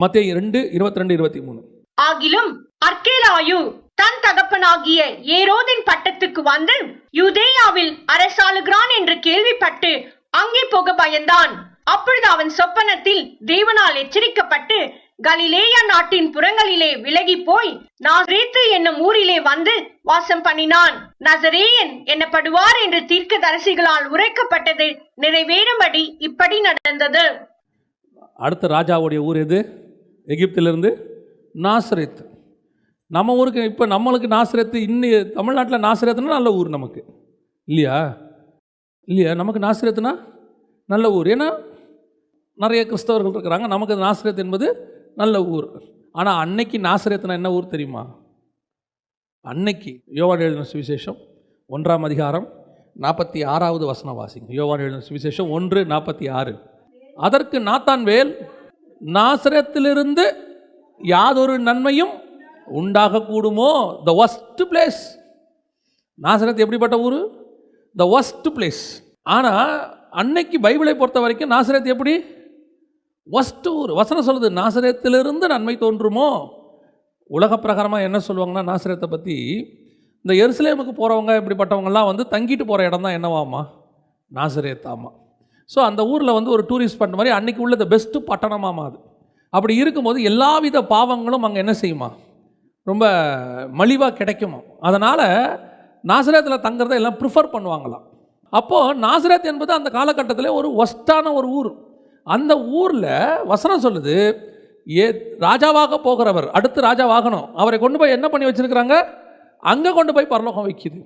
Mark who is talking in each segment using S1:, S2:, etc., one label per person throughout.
S1: மத்திய ரெண்டு இருபத்தி ரெண்டு இருபத்தி மூணு
S2: ஆகிலும் அர்க்கேலாயு தன் தகப்பனாகிய ஏரோதின் பட்டத்துக்கு வந்து யூதேயாவில் அரசாளுகிறான் என்று கேள்விப்பட்டு அங்கே போக பயந்தான். அப்பொழுது அவன் சொப்பனத்தில் தேவனால் எச்சரிக்கப்பட்டு கலிலேயா நாட்டின் புறங்களிலே விலகி போய் நாசரேத்து என்னும் ஊரிலே வந்து வாசம் பண்ணினான். நசரேயன் என்னப்படுவார் என்று தீர்க்கதரிசிகளால் உரைக்கப்பட்டது நிறைவேறும்படி இப்படி நடந்தது.
S1: அடுத்த ராஜாவுடைய ஊர் எது? எகிப்திலிருந்து நாசரேத் நம்ம ஊருக்கு இப்போ நம்மளுக்கு நாசரத்து இன்னும் தமிழ்நாட்டில் நாசரத்துனா நல்ல ஊர் நமக்கு. இல்லையா? இல்லையா? நமக்கு நாசரத்துனா நல்ல ஊர். ஏன்னா நிறைய கிறிஸ்தவர்கள் இருக்கிறாங்க. நமக்கு நாசரத் என்பது நல்ல ஊர். ஆனால் அன்னைக்கு நாசரேத்துனா என்ன ஊர் தெரியுமா? அன்னைக்கு யோவான் எழுதின சுவிசேஷம் ஒன்றாம் அதிகாரம் நாற்பத்தி ஆறாவது வசனம் வாசிங்க. யோவான் எழுதின சுவிசேஷம் ஒன்று நாற்பத்தி ஆறு. அதற்கு நாத்தான் வேல் நாசரத்திலிருந்து யாதொரு நன்மையும் உண்டாகக்கூடுமோ? த ஒஸ்ட் பிளேஸ் நாசரத் எப்படிப்பட்ட ஊர்? த ஒஸ்ட் பிளேஸ் ஆனால் அன்னைக்கு பைபிளை பொறுத்த வரைக்கும் நாசரத் எப்படி? ஒஸ்ட் ஊர். வசனம் சொல்லுது நாசரத்திலிருந்து நன்மை தோன்றுமோ? உலக பிரகாரமாக என்ன சொல்லுவாங்கன்னா நாசரத்தை பற்றி இந்த எருசலேமுக்கு போகிறவங்க இப்படிப்பட்டவங்கெல்லாம் வந்து தங்கிட்டு போகிற இடம் தான் என்னவாமா நாசரேத்தாமா ஸோ அந்த ஊரில் வந்து ஒரு டூரிஸ்ட் பண்ணுற மாதிரி அன்றைக்கி உள்ள பெஸ்ட்டு பட்டணமாமா அது அப்படி இருக்கும்போது எல்லாவித பாவங்களும் அங்கே என்ன செய்யுமா? ரொம்ப மலிவாக கிடைக்குமா? அதனால் நாசரேத்தில் தங்குறதை எல்லாம் ப்ரிஃபர் பண்ணுவாங்களாம். அப்போது நாசரேத் என்பது அந்த காலகட்டத்தில் ஒரு ஒஸ்டான ஒரு ஊர். அந்த ஊரில் வசனம் சொல்லுது ஏ ராஜாவாக போகிறவர் அடுத்து ராஜாவாகணும். அவரை கொண்டு போய் என்ன பண்ணி வச்சுருக்கிறாங்க? அங்கே கொண்டு போய் பரலோகம் வைக்குது.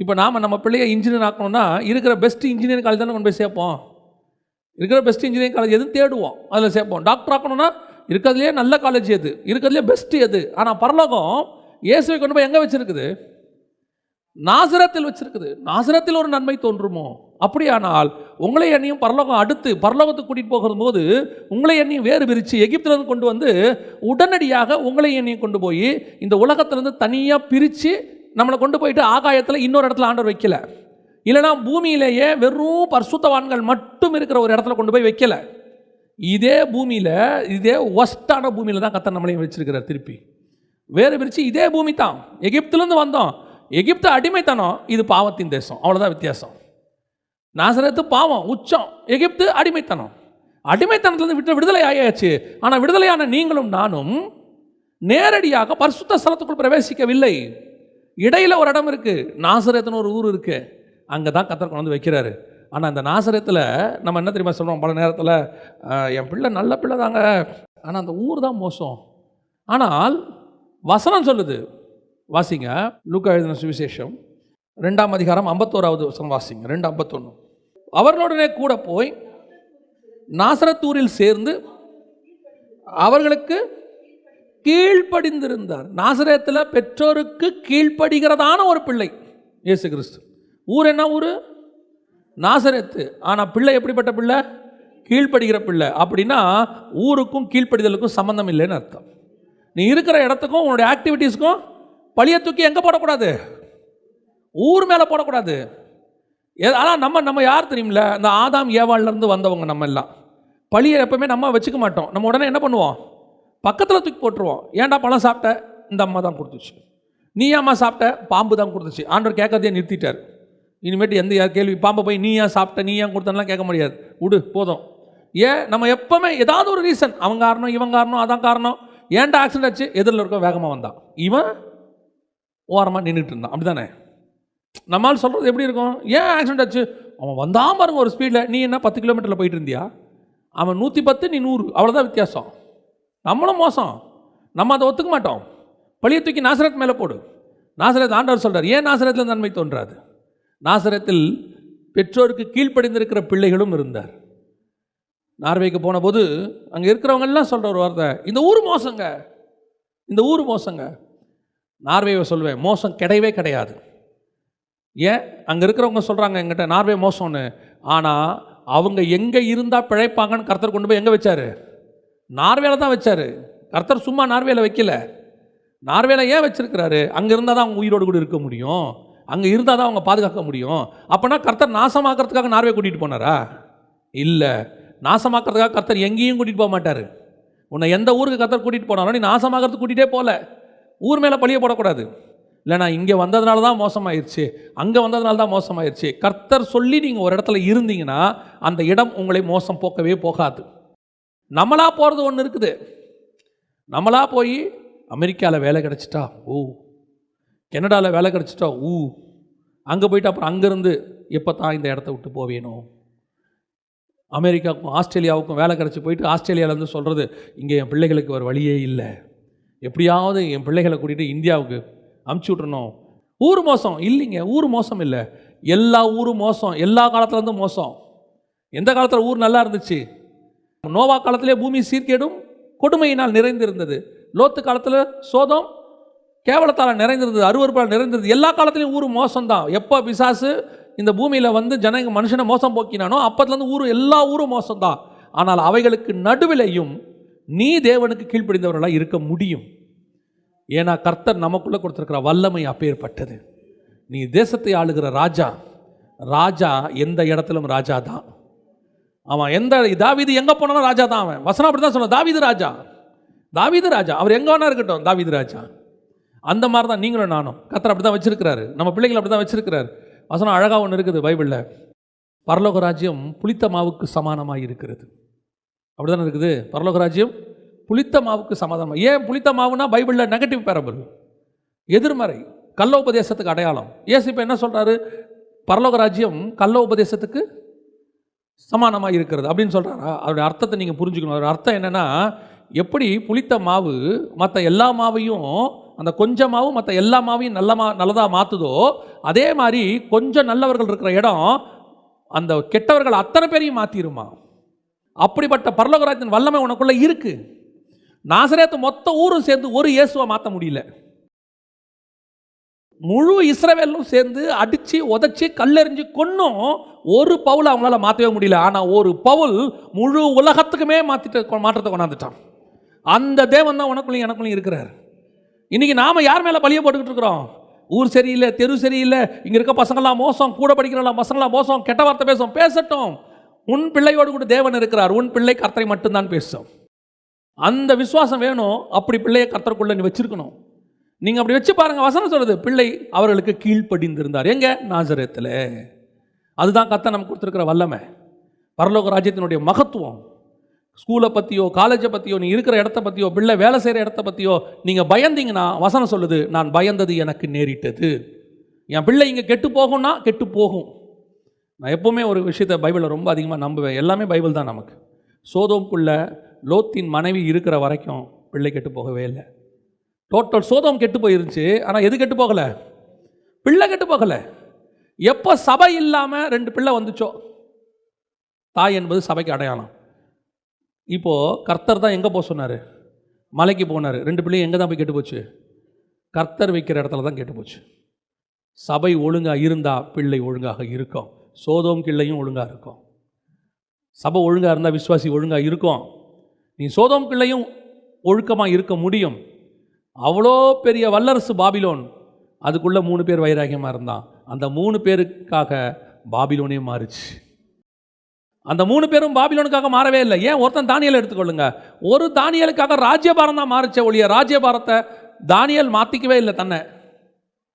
S1: இப்போ நாம் நம்ம பிள்ளைய இன்ஜினியர் ஆக்கணும்னா இருக்கிற பெஸ்ட் இன்ஜினியரிங் காலேஜ் தானே கொண்டு போய் சேர்ப்போம். இருக்கிற பெஸ்ட் இன்ஜினியரிங் காலேஜ் எதுவும் தேடுவோம். அதில் சேர்ப்போம். டாக்டர் ஆக்கணும்னா இருக்கிறதுலே நல்ல காலேஜ் எது? இருக்கிறதுலே பெஸ்ட்டு எது? ஆனால் பரலோகம் இயேசுவை கொண்டு போய் எங்கே வச்சுருக்குது? நாசரத்தில் வச்சுருக்குது. நாசரத்தில் ஒரு நன்மை தோன்றுமோ? அப்படியானால் உங்களை எண்ணியும் பரலோகம் அடுத்து பரலோகத்துக்கு கூட்டிகிட்டு போகிற போது உங்களை எண்ணியும் வேறு பிரித்து எகிப்திலிருந்து கொண்டு வந்து உடனடியாக உங்களை எண்ணியும் கொண்டு போய் இந்த உலகத்திலேருந்து தனியாக பிரித்து நம்மளை கொண்டு போயிட்டு ஆகாயத்தில் இன்னொரு இடத்துல ஆண்டவர் வைக்கல. இல்லைனா பூமியிலேயே வெறும் பர்சுத்தவான்கள் மட்டும் இருக்கிற ஒரு இடத்துல கொண்டு போய் வைக்கல. இதே பூமியில் இதே ஒஸ்டான பூமியில் தான் கத்தர் நம்மளையும் வச்சிருக்கிறார் திருப்பி. வேறு பிரித்து இதே பூமி தான். எகிப்திலேருந்து வந்தோம். எகிப்து அடிமைத்தனம் இது பாவத்தின் தேசம். அவ்வளோதான் வித்தியாசம். நாசரத்து பாவம் உச்சம். எகிப்து அடிமைத்தனம். அடிமைத்தனத்துலேருந்து விட்டு விடுதலை ஆயாச்சு. ஆனால் விடுதலையான நீங்களும் நானும் நேரடியாக பரிசுத்த ஸ்தலத்துக்குள் பிரவேசிக்கவில்லை. இடையில் ஒரு இடம் இருக்குது நாசரத்துன்னு ஒரு ஊர் இருக்குது அங்கே தான் கத்தர் கொண்டு வந்து வைக்கிறாரு. ஆனால் அந்த நாசரத்தில் நம்ம என்ன தெரியுமா சொல்கிறோம் பல நேரத்தில் என் பிள்ளை நல்ல பிள்ளை தாங்க. ஆனால் அந்த ஊர் தான் மோசம். ஆனால் வசனம் சொல்லுது. வாசிங்க. லூக்கா எழுதின சுவிசேஷம். ரெண்டாம் அதிகாரம் ஐம்பத்தோராவது வசனம் வாசிங்க. ரெண்டு ஐம்பத்தொன்று அவர்களுடனே கூட போய் நாசரத்தூரில் சேர்ந்து அவர்களுக்கு கீழ்ப்படிந்திருந்தார். நாசரேத்தில் பெற்றோருக்கு கீழ்ப்படுகிறதான ஒரு பிள்ளை இயேசு கிறிஸ்து. ஊர் என்ன ஊர்? நாசரேத்து. ஆனால் பிள்ளை எப்படிப்பட்ட பிள்ளை? கீழ்ப்படுகிற பிள்ளை. அப்படின்னா ஊருக்கும் கீழ்ப்படிதலுக்கும் சம்மந்தம் இல்லைன்னு அர்த்தம். நீ இருக்கிற இடத்துக்கும் உன்னுடைய ஆக்டிவிட்டீஸ்க்கும் பழிய தூக்கி எங்கே போடக்கூடாது? ஊர் மேலே போடக்கூடாது. ஆனால் நம்ம நம்ம யார் தெரியுமில்ல? இந்த ஆதாம் ஏவாள்லேருந்து வந்தவங்க நம்ம எல்லாம். பழியை எப்பவுமே நம்ம வச்சுக்க மாட்டோம். நம்ம உடனே என்ன பண்ணுவோம்? பக்கத்தில் தூக்கி போட்டுருவோம். ஏன்டா பழம் சாப்பிட்ட? இந்த அம்மா தான் கொடுத்துச்சு. நீ அம்மா சாப்பிட்ட? பாம்பு தான் கொடுத்துச்சு. ஆண்டவர் கேட்கறதையே நிறுத்திட்டார். இனிமேட்டு எந்த யார் கேள்வி பாம்பை போய் நீ ஏன் சாப்பிட்ட? நீ ஏன் கொடுத்தலாம் கேட்க முடியாது. விடு போதும். ஏன்? நம்ம எப்போவுமே ஏதாவது ஒரு ரீசன் அவன் காரணம் இவன் காரணம் அதான் காரணம். ஏன்டா ஆக்சிடென்ட் ஆச்சு? எதிரில் இருக்க வேகமாக வந்தான். இவன் ஓரமாக நின்றுட்டு இருந்தான். அப்படிதானே நம்மால் சொல்கிறது எப்படி இருக்கும்? ஏன் ஆக்சிடென்ட் ஆச்சு? அவன் வந்தான் பாருங்க ஒரு ஸ்பீடில் நீ என்ன பத்து கிலோமீட்டரில் போயிட்டு இருந்தியா? அவன் நூற்றி பத்து நீ நூறு. அவ்வளோதான் வித்தியாசம். நம்மளும் மோசம். நம்ம அதை ஒத்துக்க மாட்டோம். பழிய தூக்கி நாசரத் மேலே போடு. நாசரத் ஆண்டவர் சொல்கிறார் ஏன் நாசரத்தில் நன்மை தோன்றாது? நாசரத்தில் பெற்றோருக்கு கீழ்ப்படிந்திருக்கிற பிள்ளைகளும் இருந்தார். நார்வேக்கு போன போது அங்கே இருக்கிறவங்க எல்லாம் சொல்கிற ஒரு வார்த்தை இந்த ஊர் மோசங்க. இந்த ஊர் மோசங்க. நார்வேவை சொல்வேன் மோசம் கிடையவே கிடையாது. ஏன்? அங்கே இருக்கிறவங்க சொல்கிறாங்க எங்கிட்ட நார்வே மோசம்னு. ஆனால் அவங்க எங்கே இருந்தால் பிழைப்பாங்கன்னு கருத்தர் கொண்டு போய் எங்கே வச்சாரு? நார்வேல தான் வச்சார். கர்த்தர் சும்மா நார்வேல வைக்கல. நார்வேல ஏன் வச்சிருக்கிறாரு? அங்கே இருந்தால் தான் அவங்க உயிரோடு கூட இருக்க முடியும். அங்கே இருந்தால் தான் அவங்க பாதுகாக்க முடியும். அப்போனா கர்த்தர் நாசமாக்கிறதுக்காக நார்வே கூட்டிகிட்டு போனாரா? இல்லை. நாசமாக்கிறதுக்காக கர்த்தர் எங்கேயும் கூட்டிகிட்டு போக மாட்டார். உன்னை எந்த ஊருக்கு கத்தர் கூட்டிகிட்டு போனாலும் நீ நாசமாகிறது கூட்டிகிட்டே போகல ஊர் மேலே பழிய போடக்கூடாது. இல்லை நான் இங்கே வந்ததுனால தான் மோசமாயிருச்சு. அங்கே வந்ததுனால தான் மோசமாயிருச்சு. கர்த்தர் சொல்லி நீங்கள் ஒரு இடத்துல இருந்தீங்கன்னா அந்த இடம் உங்களை மோசம் போக்கவே போகாது. நம்மளாக போகிறது ஒன்று இருக்குது. நம்மளாக போய் அமெரிக்காவில் வேலை கிடச்சிட்டா ஓ கனடாவில் வேலை கிடச்சிட்டா ஊ. அங்கே போயிட்டு அப்புறம் அங்கேருந்து எப்போ தான் இந்த இடத்த விட்டு போவேணும் அமெரிக்காவுக்கும் ஆஸ்திரேலியாவுக்கும் வேலை கிடச்சி போயிட்டு ஆஸ்திரேலியாவிலேருந்து சொல்கிறது இங்கே என் பிள்ளைகளுக்கு ஒரு வழியே இல்லை. எப்படியாவது என் பிள்ளைகளை கூட்டிகிட்டு இந்தியாவுக்கு அமுச்சு விட்றணும் ஊர் மோசம் இல்லைங்க ஊர் மோசம் இல்லை. எல்லா ஊரும் மோசம் எல்லா காலத்துலேருந்தும் மோசம். எந்த காலத்தில் ஊர் நல்லா இருந்துச்சு? நோவா காலத்திலே பூமி சீர்கேடும் கொடுமையினால் நிறைந்திருந்தது. லோத்து காலத்தில் சோதம் கேவலத்தால் நிறைந்திருந்தது அருவறுப்பால் நிறைந்திருந்தது. எல்லா காலத்துலேயும் ஊர் மோசம்தான். எப்போ பிசாசு இந்த பூமியில் வந்து ஜனங்க மனுஷனை மோசம் போக்கினானோ அப்போதுலேருந்து ஊர் எல்லா ஊரும் மோசம்தான். ஆனால் அவைகளுக்கு நடுவிலையும் நீ தேவனுக்கு கீழ்ப்படிந்தவர்களாக இருக்க முடியும். ஏன்னா கர்த்தர் நமக்குள்ளே கொடுத்துருக்கிற வல்லமை அப்பேற்பட்டது. நீ தேசத்தை ஆளுகிற ராஜா ராஜா எந்த இடத்திலும் ராஜா தான் அவன் எந்த தாவீது எங்கே போனாலும் ராஜா தான் அவன். வசனம் அப்படி தான் சொன்னான் தாவீது ராஜா. தாவீது ராஜா. அவர் எங்கே வேணா இருக்கட்டும் தாவீது ராஜா. அந்த மாதிரி தான் நீங்களும் நானும். கத்தர் அப்படி தான் வச்சிருக்கிறாரு. நம்ம பிள்ளைகள் அப்படி தான் வச்சிருக்கிறாரு. வசனம் அழகாக ஒன்று இருக்குது பைபிளில். பரலோக ராஜ்யம் புளித்த மாவுக்கு சமானமாக இருக்கிறது. அப்படி தானே இருக்குது? பரலோக ராஜ்யம் புளித்த மாவுக்கு சமாதானமாக ஏன் புளித்த மாவுனா பைபிளில் நெகட்டிவ் பேரபிள் எதிர்மறை கள்ள உபதேசத்துக்கு அடையாளம். ஏசு இப்போ என்ன சொல்கிறாரு பரலோக ராஜ்யம் கள்ள உபதேசத்துக்கு சமானமாக இருக்கிறது அப்படின்னு சொல்கிறாரா அதோடைய அர்த்தத்தை நீங்கள் புரிஞ்சுக்கணும். அதோட அர்த்தம் என்னென்னா எப்படி புளித்த மாவு மற்ற எல்லா மாவையும் அந்த கொஞ்ச மாவும் மற்ற எல்லா மாவையும் நல்ல மா நல்லதாக மாற்றுதோ அதே மாதிரி கொஞ்சம் நல்லவர்கள் இருக்கிற இடம் அந்த கெட்டவர்கள் அத்தனை பேரையும் மாற்றிடுமா அப்படிப்பட்ட பரலோகராஜன் வல்லமை உனக்குள்ளே இருக்குது நாசரேத்து மொத்த ஊரும் சேர்ந்து ஒரு இயேசுவை மாற்ற முடியல. முழு இஸ்ரவேலும் சேர்ந்து அடித்து உதச்சி கல்லெறிஞ்சு கொன்னும் ஒரு பவுல் அவங்களால மாற்றவே முடியல. ஆனால் ஒரு பவுல் முழு உலகத்துக்குமே மாற்றிட்டு மாற்றத்தை கொண்டாந்துட்டான். அந்த தேவன் தான் உனக்குள்ளேயும் எனக்குள்ளேயும் இருக்கிறார். இன்னைக்கு நாம் யார் மேலே பழிய போட்டுக்கிட்டு இருக்கிறோம்? ஊர் சரியில்லை தெரு சரியில்லை இங்கே இருக்க பசங்களாம் மோசம் கூட படிக்கிறவங்களாம் பசங்களாம் மோசம் கெட்ட வார்த்தை பேசும் பேசட்டும். உன் பிள்ளையோடு கூட தேவன் இருக்கிறார் உன் பிள்ளை கர்த்தரை மட்டும்தான் பேசும் அந்த விசுவாசம் வேணும் அப்படி பிள்ளையை கர்த்தருக்குள்ளே நீ வச்சிருக்கணும். நீங்கள் அப்படி வச்சு பாருங்க வசனம் சொல்றது. பிள்ளை அவர்களுக்கு கீழ்ப்படிந்திருந்தார். எங்க? நாசரத்தில். அதுதான் கத்தை நமக்கு கொடுத்துருக்கிற வல்லமை. பரலோக ராஜ்யத்தினுடைய மகத்துவம். ஸ்கூலை பற்றியோ காலேஜை பற்றியோ நீ இருக்கிற இடத்த பற்றியோ பிள்ளை வேலை செய்கிற இடத்த பற்றியோ நீங்கள் பயந்தீங்கன்னா வசனம் சொல்லுது நான் பயந்தது எனக்கு நேரிட்டது. என் பிள்ளை இங்கே கெட்டு போகும்னா கெட்டு போகும். நான் எப்போவுமே ஒரு விஷயத்தை பைபிளை ரொம்ப அதிகமாக நம்புவேன். எல்லாமே பைபிள் தான் நமக்கு. சோதோம்குள்ள லோத்தின் மனைவி இருக்கிற வரைக்கும் பிள்ளை கெட்டு போகவே இல்லை. டோட்டல் சோதம் கெட்டு போயிருந்துச்சு. ஆனால் எது கெட்டு போகலை? பிள்ளை கெட்டு போகலை. எப்போ சபை இல்லாமல் ரெண்டு பிள்ளை வந்துச்சோ? தாய் என்பது சபைக்கு அடையாளம். இப்போது கர்த்தர் தான் எங்கே போக சொன்னார்? மலைக்கு போனார். ரெண்டு பிள்ளையும் எங்கே தான் போய் கெட்டு போச்சு? கர்த்தர் வைக்கிற இடத்துல தான் கெட்டு போச்சு. சபை ஒழுங்காக இருந்தால் பிள்ளை ஒழுங்காக இருக்கும். சோதோம் கிள்ளையும் ஒழுங்காக இருக்கும். சபை ஒழுங்காக இருந்தால் விஸ்வாசி ஒழுங்காக இருக்கும். நீ சோதோம் கிள்ளையும் ஒழுக்கமாக இருக்க முடியும். அவ்வளோ பெரிய வல்லரசு பாபிலோன். அதுக்குள்ளே மூணு பேர் வைராகியமாக இருந்தான். அந்த மூணு பேருக்காக பாபிலோனே மாறுச்சு. அந்த மூணு பேரும் பாபிலோனுக்காக மாறவே இல்லை. ஏன்? ஒருத்தன் தானியலை எடுத்துக்கொள்ளுங்க. ஒரு தானியலுக்காக ராஜ்யபாரம் தான் மாறுச்சே ஒழிய ராஜ்யபாரத்தை தானியல் மாற்றிக்கவே இல்லை தன்னை.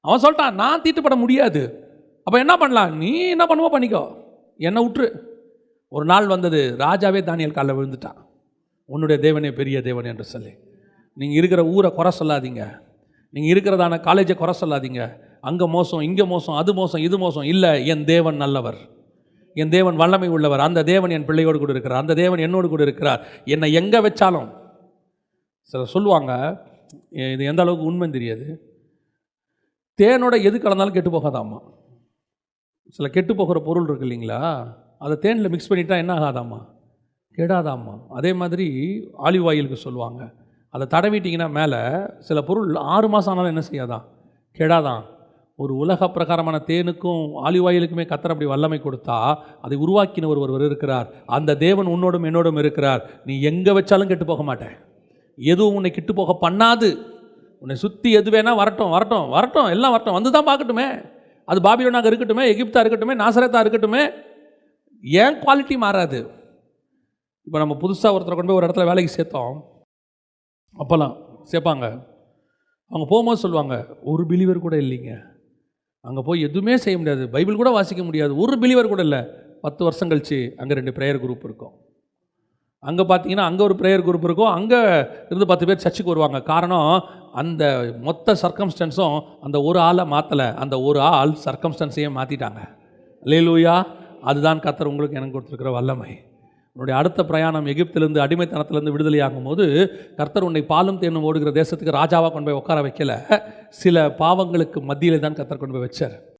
S1: அவன் சொல்லிட்டான் நான் தீட்டுப்பட முடியாது. அப்போ என்ன பண்ணலாம்? நீ என்ன பண்ணுவோ பண்ணிக்கோ. என்னை விட்டுரு ஒரு நாள் வந்தது ராஜாவே தானியல் காலில் விழுந்துட்டான். உன்னுடைய தேவனே பெரிய தேவன் என்று சொல்லி. நீங்கள் இருக்கிற ஊரை குறை சொல்லாதீங்க. நீங்கள் இருக்கிறதான காலேஜை குறை சொல்லாதீங்க. அங்கே மோசம் இங்கே மோசம் அது மோசம் இது மோசம். இல்லை என் தேவன் நல்லவர். என் தேவன் வல்லமை உள்ளவர். அந்த தேவன் என் பிள்ளையோடு கூட இருக்கிறார். அந்த தேவன் என்னோடு கூட இருக்கிறார். என்னை எங்கே வச்சாலும் சிலர் சொல்லுவாங்க இது எந்த அளவுக்கு உண்மைன்னு தெரியாது. தேனோட எது கலந்தாலும் கெட்டு போகாதாம்மா. சில கெட்டு போகிற பொருள் இருக்கு இல்லைங்களா? அதை தேனில் மிக்ஸ் பண்ணிட்டா என்ன ஆகாதாம்மா? கெடாதாம்மா. அதே மாதிரி ஆலிவ் ஆயிலுக்கு சொல்லுவாங்க அதை தடவிட்டிங்கன்னா மேலே சில பொருள் ஆறு மாதம் ஆனாலும் என்ன செய்யாதான் கெடாதான் ஒரு உலக பிரகாரமான தேனுக்கும் ஆலிவ் ஆயிலுக்குமே கத்தர் அப்படி வல்லமை கொடுத்தா அதை உருவாக்கினவர் ஒருவர் இருக்கிறார். அந்த தேவன் உன்னோடும் என்னோடும் இருக்கிறார். நீ எங்கே வச்சாலும் கெட்டு போக மாட்டேன். எதுவும் உன்னை கெட்டு போக பண்ணாது. உன்னை சுற்றி எது வேணால் வரட்டும் வரட்டும் வரட்டும். எல்லாம் வரட்டும். வந்து தான் பார்க்கட்டுமே. அது பாபிலோனாக இருக்கட்டுமே எகிப்தா இருக்கட்டுமே நாசரத்தாக இருக்கட்டுமே. ஏன் குவாலிட்டி மாறாது? இப்போ நம்ம புதுசாக ஒருத்தரை கொண்டு போய் ஒரு இடத்துல வேலைக்கு சேர்த்தோம். அப்போல்லாம் சேர்ப்பாங்க. அவங்க போகும்போது சொல்லுவாங்க ஒரு பிலீவர் கூட இல்லைங்க. அங்கே போய் எதுவுமே செய்ய முடியாது. பைபிள் கூட வாசிக்க முடியாது. ஒரு பிலீவர் கூட இல்லை. பத்து வருஷம் கழிச்சு அங்கே ரெண்டு ப்ரேயர் குரூப் இருக்கும். அங்கே பார்த்தீங்கன்னா அங்கே ஒரு ப்ரேயர் குரூப் இருக்கும். அங்கே இருந்து பத்து பேர் சர்ச்சுக்கு வருவாங்க. காரணம் அந்த மொத்த சர்க்கம்ஸ்டன்ஸும் அந்த ஒரு ஆளை மாற்றலை அந்த ஒரு ஆள் சர்க்கம்ஸ்டன்ஸையும் மாற்றிட்டாங்க லேலூயா அதுதான் கத்தர் உங்களுக்கு எனக்கு கொடுத்துருக்குற வல்லமை. உன்னுடைய அடுத்த பிரயாணம் எகிப்திலிருந்து அடிமைத்தனத்திலிருந்து விடுதலையாகும் போது கர்த்தர் உன்னை பாலும் தேனும் ஓடுகிற தேசத்துக்கு ராஜாவாக கொண்டு போய் உட்கார வைக்கல. சில பாவங்களுக்கு மத்தியிலே தான் கர்த்தர் கொண்டு போய் வச்சார்.